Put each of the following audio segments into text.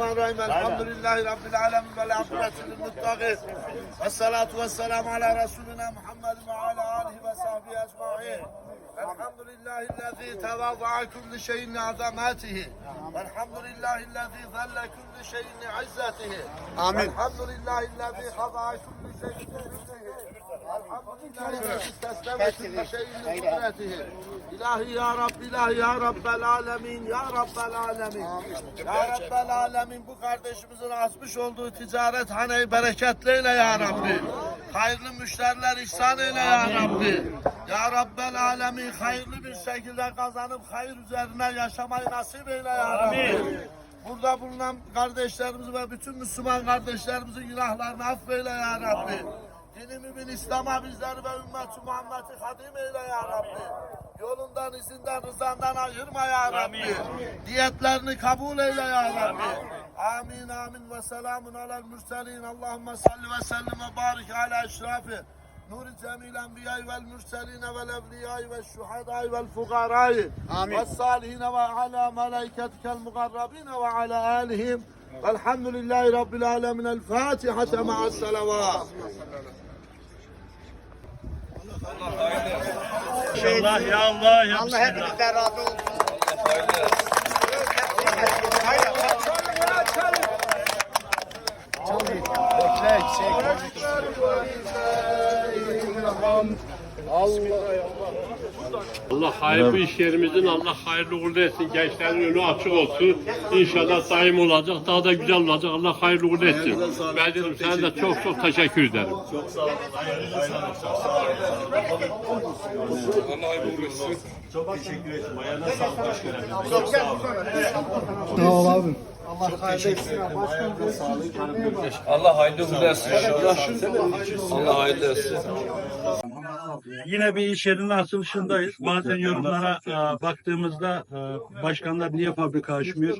Bismillahirrahmanirrahim. Elhamdülillahi Rabbil alemin ve l'akıbeti lil muttaqin. Ve salatu ve selamu ala Resulina Muhammed ve ala alihi ve sahbihi ecma'in. Elhamdülillahi lezî tevâza'a kulli şeyin azamatihi. Velhamdülillahi lezî zelle kulli şeyin izzetihi. Amin. Elhamdülillahi lezî hada'a kulli şeyin kudretihi. İlahi ya Rabbi, ilahi ya Rabbel alemin, ya Rabbel alemin. Ya Rabbel alemin bu kardeşimizin açmış olduğu ticaret haneyi bereketli eyle ya Rabbi. Hayırlı müşteriler ihsan eyle ya Rabbi. Ya Rabbel alemin hayırlı bir şekilde kazanıp hayır üzerine yaşamayı nasip eyle ya Rabbi. Burada bulunan kardeşlerimizi ve bütün Müslüman kardeşlerimizin günahlarını affeyle ya Rabbi. Dini mümin İslam'a bizleri ve ümmeti Muhammed'i hadim eyle ya Rabbi. Yolundan, izinden, rızandan ayırma ya Rabbi. Diyetlerini kabul eyle ya Rabbi. Amin amin ve selamun alel mürselin. Allahümme salli ve sellim ve barik ala eşrafi. Nuri cemil enbiyayı vel mürseline vel evliyayı ve şuhadayı vel fukarayı. Amin. Ve salihine ve ala melaiketikel mukarrabine ve ala alihim. Velhamdülillahi Rabbil alemin. El Fatiha'te ma'as salavat. Allah. Allah ya Allah ya Allah hepinizden razı olsun. Allah hayırlı. Hayır, hayır iş yerimizin Allah hayırlı uğurlu etsin. Gençlerin önü açık olsun. İnşallah daim olacak. Daha da güzel olacak. Allah hayırlı uğurlu etsin. Ben dedim sana da çok çok teşekkür ederim. Allah hayırlı uğurlu etsin inşallah. Allah hayırlı etsin. Yine bir iş yerinin açılışındayız. Bazen yorumlara e, baktığımızda e, başkanlar niye fabrika açmıyor?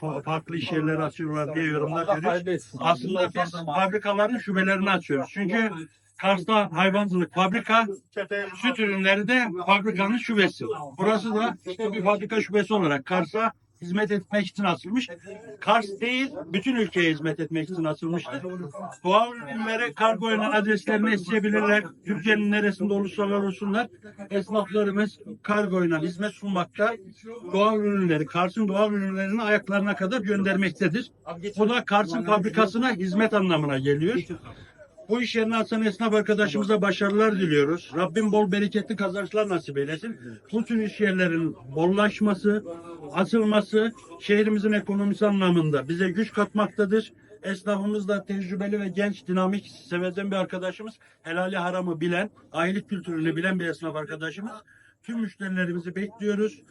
Fa- Farklı iş yerleri açıyorlar diye yorumlar görüyoruz. Aslında biz fabrikaların şubelerini açıyoruz. Çünkü Kars'ta hayvancılık fabrika, süt ürünleri de fabrikanın şubesi. Burası da işte bir fabrika şubesi olarak Kars'a hizmet etmek için açılmış. Kars değil, bütün ülkeye hizmet etmek için açılmıştır. Ürünlere kargo ile adreslerini isteyebilirler. Türkiye'nin neresinde olursalar olsunlar. Esnaflarımız kargo hizmet sunmakta. Doğal ürünleri, Kars'ın doğal ürünlerini ayaklarına kadar göndermektedir. Bu da Kars'ın fabrikasına hizmet anlamına geliyor. Bu iş yerini açan esnaf arkadaşımıza başarılar diliyoruz. Rabbim bol bereketli kazançlar nasip eylesin. Bu tür iş yerlerin bollaşması, açılması şehrimizin ekonomisi anlamında bize güç katmaktadır. Esnafımız da tecrübeli ve genç, dinamik, sevezen bir arkadaşımız. Helali haramı bilen, ailelik kültürünü bilen bir esnaf arkadaşımız. Tüm müşterilerimizi bekliyoruz.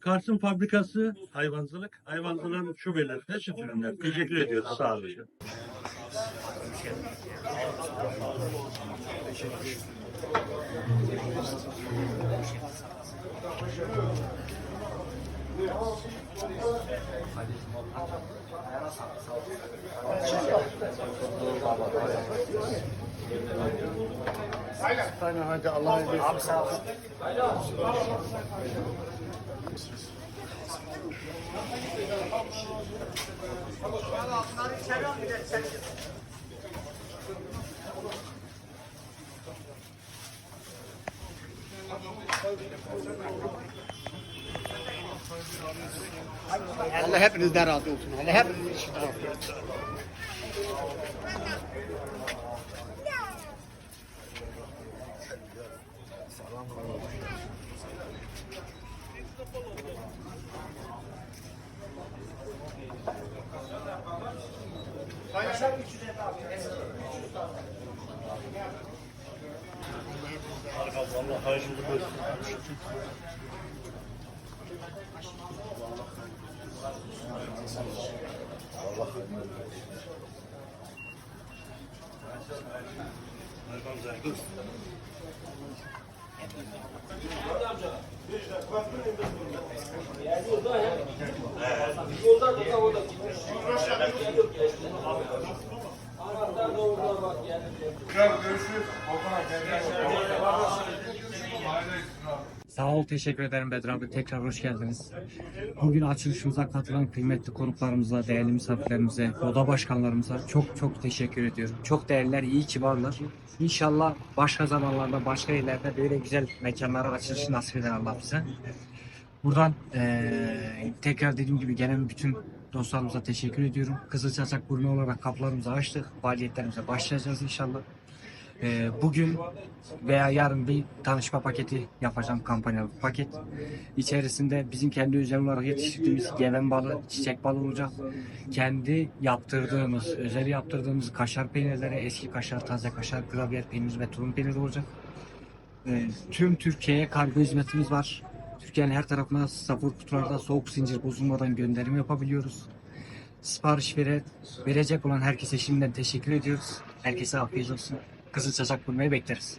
Kars'ın fabrikası hayvancılık, hayvancılığın şubeleri de süt ürünler. Teşekkür ediyoruz. Sağ olun. Hadi Allah'a emanet Abi sağ ol. Allah hepinizden razı olsun. Allah hepinizin için razı olsun. Allah hayırlı versin. Allah hayırlı versin. Yoldan da orada gitmiş. Yok ya işte. Anahtar da orada bak yani. Görüşürüz. Okan abi. Ol, teşekkür ederim Bedri abi. Tekrar hoş geldiniz. Bugün açılışımıza katılan kıymetli konuklarımıza, değerli misafirlerimize, oda başkanlarımıza çok çok teşekkür ediyorum. Çok değerliler, iyi ki varlar. İnşallah başka zamanlarda, başka yerlerde böyle güzel mekanlara açılışı nasip eder Allah bize. Buradan eee, tekrar dediğim gibi gelen bütün dostlarımıza teşekkür ediyorum. Kızılçaçak Burnu olarak kapılarımızı açtık. Faaliyetlerimize başlayacağız inşallah. Eee, bugün veya yarın bir tanışma paketi yapacağım kampanyalı paket. İçerisinde bizim kendi özel olarak yetiştirdiğimiz geven balı, çiçek balı olacak. Kendi yaptırdığımız, özel yaptırdığımız kaşar peynirleri, eski kaşar, taze kaşar, gravyer peyniri ve tulum peyniri olacak. Ee, tüm Türkiye'ye kargo hizmetimiz var. Türkiye'nin her tarafına sıfır kutularda soğuk zincir bozulmadan gönderim yapabiliyoruz. Sipariş vere, verecek olan herkese şimdiden teşekkür ediyoruz. Herkese afiyet olsun. Kızılçaçak bulmayı bekleriz.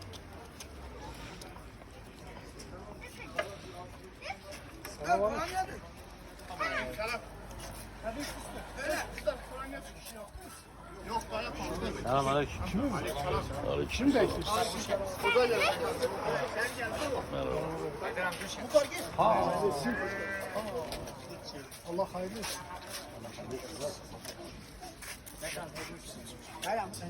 Kalabalık. Yok bana Selam aleyküm. Aleyküm. Aleyküm. Merhaba. Ha, Allah hayırlı olsun. Selam sen.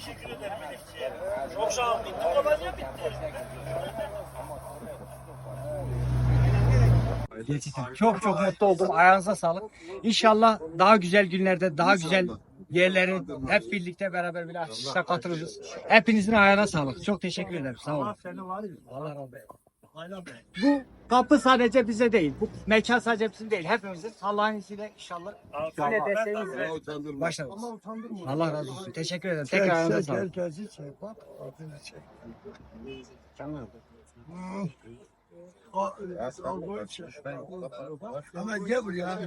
teşekkür ederim Elifciğim. Çok sağ ol. Bitti kapanıyor bitti. Yetiştim. Çok çok mutlu oldum. Ayağınıza sağlık. İnşallah daha güzel günlerde, daha güzel yerleri hep birlikte beraber bir açılışa katılırız. Hepinizin ayağına sağlık. Çok teşekkür ederim. Sağ olun. Allah razı olsun. Bu kapı sadece bize değil. Bu mekan sadece bizim değil. Hepimizin Allah'ın izniyle inşallah. Yine desteğinizle başlarız. Allah razı olsun. Teşekkür ederim. Tekrar ayağınıza sağlık. Hemen gel buraya.